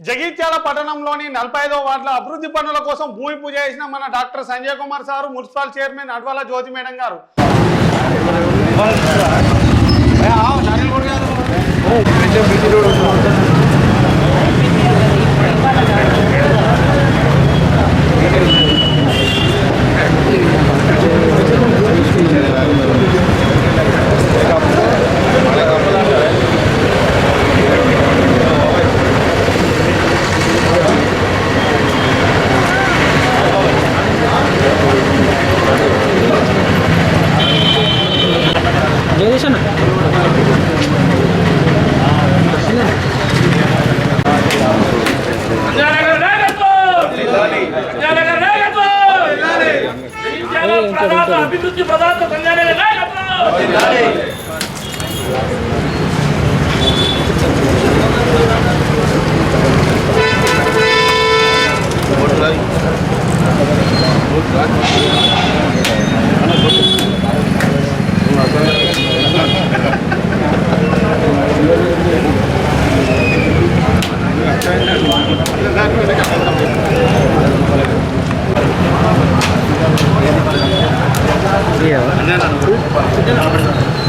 జగిత్యాల పట్టణంలోని నలభై ఐదో వార్డుల అభివృద్ధి పనుల కోసం భూమి పూజ చేసిన మన doctor Sanjay Kumar sir municipal chairman Advala Jyothi madam గారు జగదీష్ అన్న సంజయనగర్ నాయకత్వం సంజయనగర్ నాయకత్వం జగిత్యాల ప్రదాత అభివృద్ధి ప్రదాత సంజయనగర్ నాయకత్వం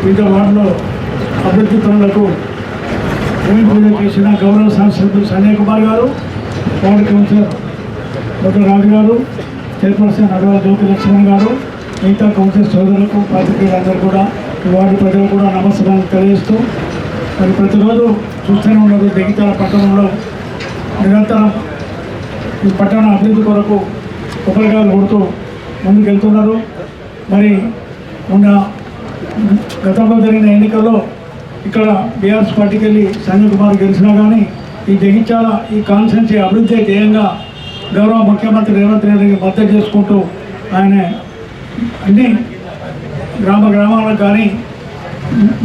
వివిధ వార్డులో అభివృద్ధి పనులకు భూమి పూజ చేసిన గౌరవ శాసనసభ్యులు సంజయ్ కుమార్ గారు వార్డు కౌన్సిలర్ డాక్టర్ రాజు గారు చైర్పర్సన్ అడవాల జ్యోతి లక్ష్మణ్ గారు మిగతా కౌన్సిలర్ సోదరులకు పాత్రికేయులందరూ కూడా ఈ వార్డు ప్రజలు కూడా నమస్కారం తెలియజేస్తూ మరి ప్రతిరోజు చూస్తూనే ఉన్నది జగిత్యాల పట్టణంలో నిరంతరం ఈ పట్టణ అభివృద్ధి కొరకు ఉపయోగాలు కొడుతూ ముందుకు వెళ్తున్నారు మరి ఉన్న గతంలో జరిగిన ఎన్నికల్లో ఇక్కడ బీఆర్ఎస్ పార్టీకి వెళ్ళి సంజయ్ కుమార్ గెలిచినా కానీ ఈ జగిత్యాల ఈ కాన్స్టెన్సీ అభివృద్ధి ధ్యేయంగా గౌరవ ముఖ్యమంత్రి రేవంత్ రెడ్డికి మద్దతు చేసుకుంటూ ఆయన అన్ని గ్రామ గ్రామాలకు కానీ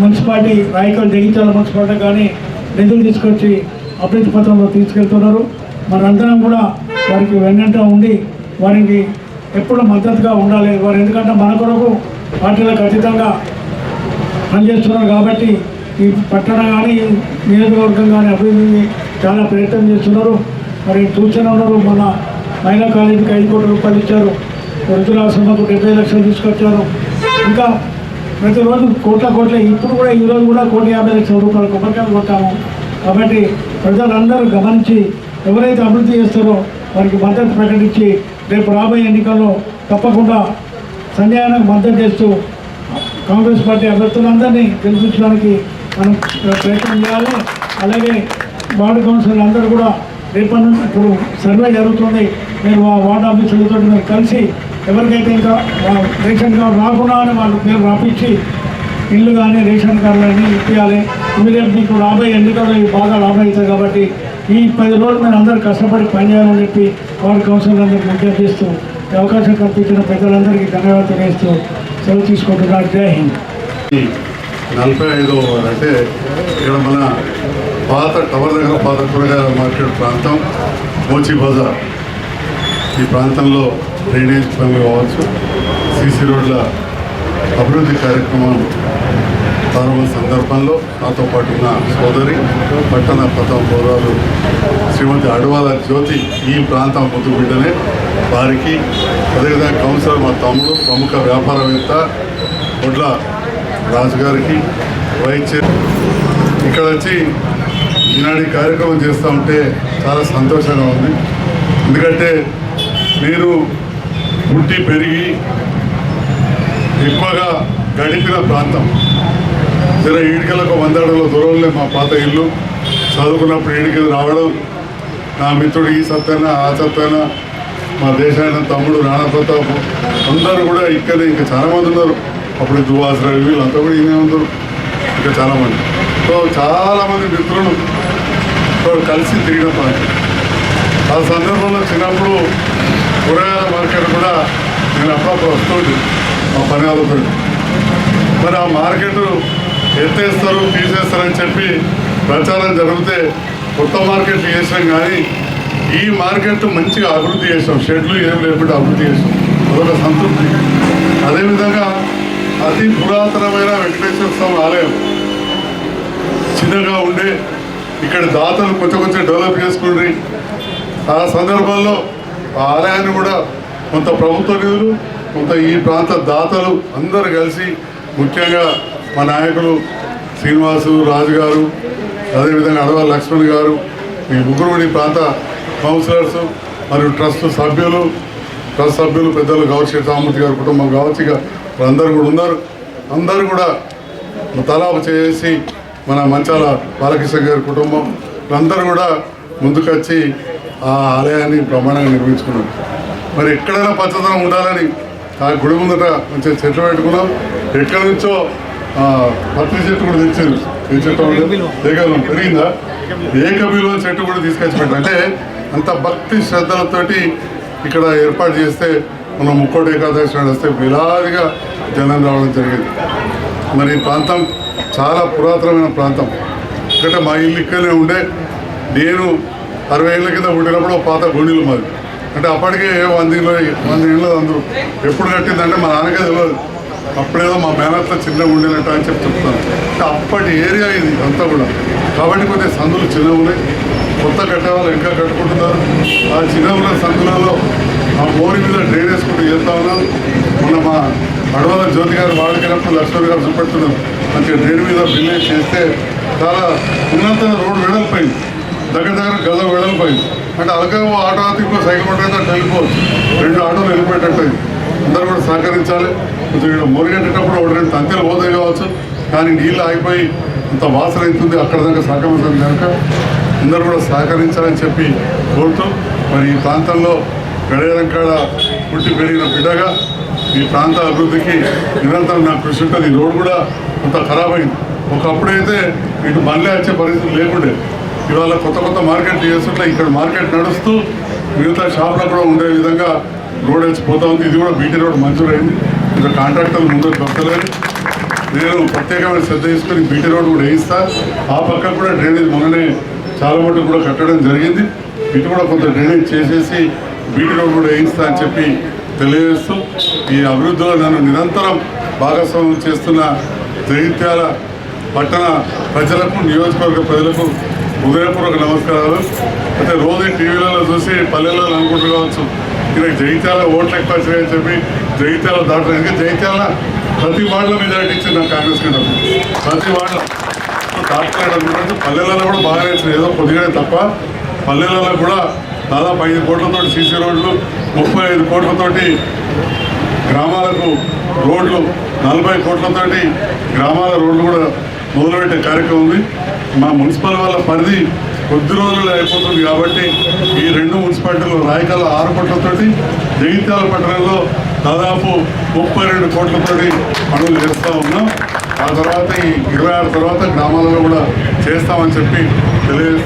మున్సిపాలిటీ రాయకల్ జగిత్యాల మున్సిపాలిటీ కానీ నిధులు తీసుకొచ్చి అభివృద్ధి పథంలో తీసుకెళ్తున్నారు. మనందరం కూడా వారికి వెన్నంట ఉండి వారికి ఎప్పుడు మద్దతుగా ఉండాలి. వారు ఎందుకంటే మన కొరకు పార్టీలకు అతీతంగా పనిచేస్తున్నారు కాబట్టి ఈ పట్టణ కానీ నియోజకవర్గం కానీ అభివృద్ధిని చాలా ప్రయత్నం చేస్తున్నారు. మరి చూస్తూనే ఉన్నారు. మన మహిళా కాలేజీకి ఐదు కోట్ల రూపాయలు ఇచ్చారు. వృద్ధులాశ్రమకు డెబ్బై లక్షలు తీసుకొచ్చారు. ఇంకా ప్రతిరోజు కోట్ల కోట్ల ఇప్పుడు కూడా ఈరోజు కూడా కోటి యాభై లక్షల రూపాయలు కొబ్బరికాయలు కొట్టాము కాబట్టి ప్రజలందరూ గమనించి ఎవరైతే అభివృద్ధి చేస్తారో వారికి మద్దతు ప్రకటించి రేపు రాబోయే ఎన్నికల్లో తప్పకుండా సంజయానికి మద్దతు చేస్తూ కాంగ్రెస్ పార్టీ అభ్యర్థులందరినీ గెలిపించడానికి మనం ప్రయత్నం చేయాలి. అలాగే వార్డు కౌన్సిలర్ అందరూ కూడా రేపటి నుంచి ఇప్పుడు సర్వే జరుగుతుంది. మీరు ఆ వార్డు ఆఫీసులతో మీరు కలిసి ఎవరికైతే ఇంకా రేషన్ కార్డు రాకుండా అని వాళ్ళు పేరు రాపించి ఇల్లు కానీ రేషన్ కార్డు కానీ ఇప్పించాలి ఇమీడియట్ మీకు రాబోయే ఎన్నికల్లో బాగా లాభం అవుతుంది కాబట్టి ఈ పది రోజులు మీరు అందరూ కష్టపడి పనిచేయాలని చెప్పి వార్డు కౌన్సిలర్ అందరికీ విజ్ఞప్తి చేస్తూ ఈ అవకాశం కల్పించిన పెద్దలందరికీ ధన్యవాదాలు తెలియజేస్తూ సెలవు తీసుకుంటున్నారు జై హింద్. నలభై ఐదో అంటే ఇక్కడ మన పాత టవర్ దగ్గర పాత కూరగాయల మార్కెట్ ప్రాంతం మోచి బజార్. ఈ ప్రాంతంలో డ్రైనేజ్ పనులు కావచ్చు సీసీ రోడ్ల అభివృద్ధి కార్యక్రమాలు ప్రారంభ సందర్భంలో నాతో పాటు ఉన్న సోదరి పట్టణ పథం పౌరాలు శ్రీమతి అడవాల జ్యోతి ఈ ప్రాంతం ముద్దు బిడ్డనే వారికి అదేవిధంగా కౌన్సిలర్ మా తమ్ముడు ప్రముఖ వ్యాపారవేత్త ఒడ్ల రాజు గారికి వైస్ చైర్ ఇక్కడ వచ్చి ఈనాడు కార్యక్రమం చేస్తూ ఉంటే చాలా సంతోషంగా ఉంది. ఎందుకంటే నేను పుట్టి పెరిగి ఎక్కువగా గడిపిన ప్రాంతం. జర ఈడికలకు వందడలో దూరంలో మా పాత ఇల్లు చదువుకున్నప్పుడు ఈడికి రావడం నా మిత్రుడు ఈ సత్తైన ఆ సత్తైన మా దేశాయన తమ్ముడు రాణా ప్రతాప్ అందరూ కూడా ఇక్కడ ఇంకా చాలామంది ఉన్నారు. అప్పుడు దువాస్ వీళ్ళంతా కూడా ఈయన ఉన్నారు. ఇంకా చాలా మంది. సో చాలామంది మిత్రులు కలిసి తిరిగిన పని ఆ సందర్భంలో చిన్నప్పుడు కూరగాయల మార్కెట్ కూడా నేను అప్పుడప్పుడు వస్తుంది మా పని ఆదుతుంది మరి ఆ మార్కెట్ ఎత్తేస్తారు తీసేస్తారని చెప్పి ప్రచారం జరిగితే కొత్త మార్కెట్లు చేసాం కానీ ఈ మార్కెట్ మంచిగా అభివృద్ధి చేసాం షెడ్లు ఏం లేకుండా అభివృద్ధి చేసాం అదొక సంతృప్తి. అదేవిధంగా అతి పురాతనమైన వెంకటేశ్వర స్వామి ఆలయం చిన్నగా ఉండే ఇక్కడ దాతలు కొంచెం కొంచెం డెవలప్ చేసుకుండ్రి ఆ సందర్భంలో ఆ ఆలయాన్ని కూడా కొంత ప్రభుత్వ నిధులు కొంత ఈ ప్రాంత దాతలు అందరు కలిసి ముఖ్యంగా మా నాయకులు శ్రీనివాసు రాజు గారు అదేవిధంగా అడవ లక్ష్మణ్ గారు ఈ ముగ్గురు ప్రాంత కౌన్సిలర్స్ మరియు ట్రస్ట్ సభ్యులు ట్రస్ట్ సభ్యులు పెద్దలు గౌరవ సామూర్తి గారి కుటుంబం కావచ్చు ఇక అందరూ కూడా ఉన్నారు. అందరూ కూడా తలాపు చేసి మన మంచాల బాలకృష్ణ గారి కుటుంబం అందరూ కూడా ముందుకొచ్చి ఆ ఆలయాన్ని బ్రహ్మాండంగా నిర్మించుకున్నాం మరి ఎక్కడైనా పచ్చదనం ఉండాలని ఆ గుడి ముందట మంచిగా చెట్లు పెట్టుకున్నాం. ఎక్కడి నుంచో ఆ, పత్రి చెట్టు కూడా తెచ్చారు. ఏ చెట్టు? ఏకబిలం పెరిగిందా? ఏకబిలం చెట్టు కూడా తీసుకొచ్చి పెట్టారు అంటే అంత భక్తి శ్రద్ధలతోటి ఇక్కడ ఏర్పాటు చేస్తే మనం ముక్కోటి ఏకాదశి నాడు వస్తే వేలాదిగా జనం రావడం జరిగింది. మరి ఈ ప్రాంతం చాలా పురాతనమైన ప్రాంతం. ఎందుకంటే మా ఇల్లు ఇక్కడనే ఉండే. నేను అరవై ఏళ్ళ కింద పుట్టినప్పుడు పాత గుండెలు మాది. అంటే అప్పటికే వంద ఇళ్ళు వంద ఇళ్ళు అందరూ ఎప్పుడు కట్టిందంటే మా నాన్నకే తెలియదు అప్పుడేదో మా మేనత్లో చిన్న ఉండేనట్ట అని చెప్పి చెప్తాను అంటే అప్పటి ఏరియా ఇది అంతా కూడా. కాబట్టి కొద్దిగా సందులు చిన్నవులే కొత్త కట్టే వాళ్ళు ఇంకా కట్టుకుంటున్నారు. ఆ చిన్న ఉన్న సందులలో ఆ బోరి మీద డ్రైన్ వేసుకుంటూ వెళ్తా ఉన్నాం మొన్న మా అడవాల జ్యోతి గారు వాడికినప్పుడు లక్ష్మణ్ గారు చూపెడుతున్నాం మంచిగా డ్రైన్ మీద బిల్లేజ్ చేస్తే చాలా ఉన్నత రోడ్డు వెడల్పోయింది. దగ్గర దగ్గర గజ వెడల్పోయింది. అంటే అలాగే ఓ ఆటో అయితే ఇంకో సైకిల్ పట్టుకుంటే వెళ్ళిపోవచ్చు రెండు ఆటోలు వెళ్ళిపోయేటట్టు అందరూ కూడా సహకరించాలి. కొంచెం ఇక్కడ ఒకటి రెండు తంతెలు పోతాయి కావచ్చు. కానీ నీళ్ళు ఆగిపోయి అంత వాసన అవుతుంది అక్కడ దాకా సహకరించడం కనుక అందరూ కూడా సహకరించాలని చెప్పి కోరుతూ మరి ఈ ప్రాంతంలో గడియారంకాడ పుట్టి పెరిగిన బిడ్డగా ఈ ప్రాంత అభివృద్ధికి నిరంతరం నాకు కృషి ఉంటుంది ఈ రోడ్డు కూడా కొంత ఖరాబ్ అయింది ఒకప్పుడైతే ఇటు మళ్ళీ వచ్చే పరిస్థితి లేకుండే. ఇవాళ కొత్త కొత్త మార్కెట్లు చేస్తుంటే ఇక్కడ మార్కెట్ నడుస్తూ మిగతా షాపులో కూడా ఉండే విధంగా రోడ్ వచ్చి పోతా ఉంది. ఇది కూడా బీటీ రోడ్ మంజూరైంది. ఇంకా కాంట్రాక్టర్లు ముందుకు దొరకలేదు. నేను ప్రత్యేకమైన శ్రద్ధ తీసుకొని బీటీ రోడ్ కూడా వేయిస్తా. ఆ పక్క కూడా డ్రైనేజ్ మొన్ననే చాలా మటుకు కూడా కట్టడం జరిగింది. ఇటు కూడా కొంత డ్రైనేజ్ చేసేసి బీటీ రోడ్ కూడా వేయిస్తా అని చెప్పి తెలియజేస్తూ ఈ అభివృద్ధిలో నన్ను నిరంతరం భాగస్వామ్యం చేస్తున్న జగిత్యాల పట్టణ ప్రజలకు నియోజకవర్గ ప్రజలకు హృదయపూర్వక నమస్కారాలు. అయితే రోజు టీవీలలో చూసి పల్లెల్లో అనుకుంటూ కావచ్చు. ఇలా జైత్యాల ఓట్లు ఎక్కువ వచ్చాయని చెప్పి జైత్యాల దాటం ఇంకా జైత్యాల ప్రతి వార్డులో మెజారిటీ ఇచ్చింది నాకు కాంగ్రెస్ కంటే ప్రతి వార్డులో. దాటుతున్నాడు అనుకుంటే పల్లెలలో కూడా బాగా వచ్చింది ఏదో కొద్దిగానే తప్ప పల్లెలలో కూడా దాదాపు ఐదు కోట్లతోటి సీసీ రోడ్లు ముప్పై ఐదు కోట్లతోటి గ్రామాలకు రోడ్లు నలభై కోట్లతోటి గ్రామాల రోడ్లు కూడా మొదలుపెట్టే కార్యక్రమం ఉంది. మా మున్సిపల్ వాళ్ళ పరిధి కొద్ది రోజులు అయిపోతుంది కాబట్టి ఈ రెండు మున్సిపాలిటీలు రాయకల్ ఆరు కోట్లతోటి జగిత్యాల పట్టణంలో దాదాపు ముప్పై రెండు కోట్లతోటి పనులు చేస్తూ ఉన్నాం. ఆ తర్వాత ఈ ఇరవై ఆరు తర్వాత గ్రామాలలో కూడా చేస్తామని చెప్పి తెలియజేస్తాం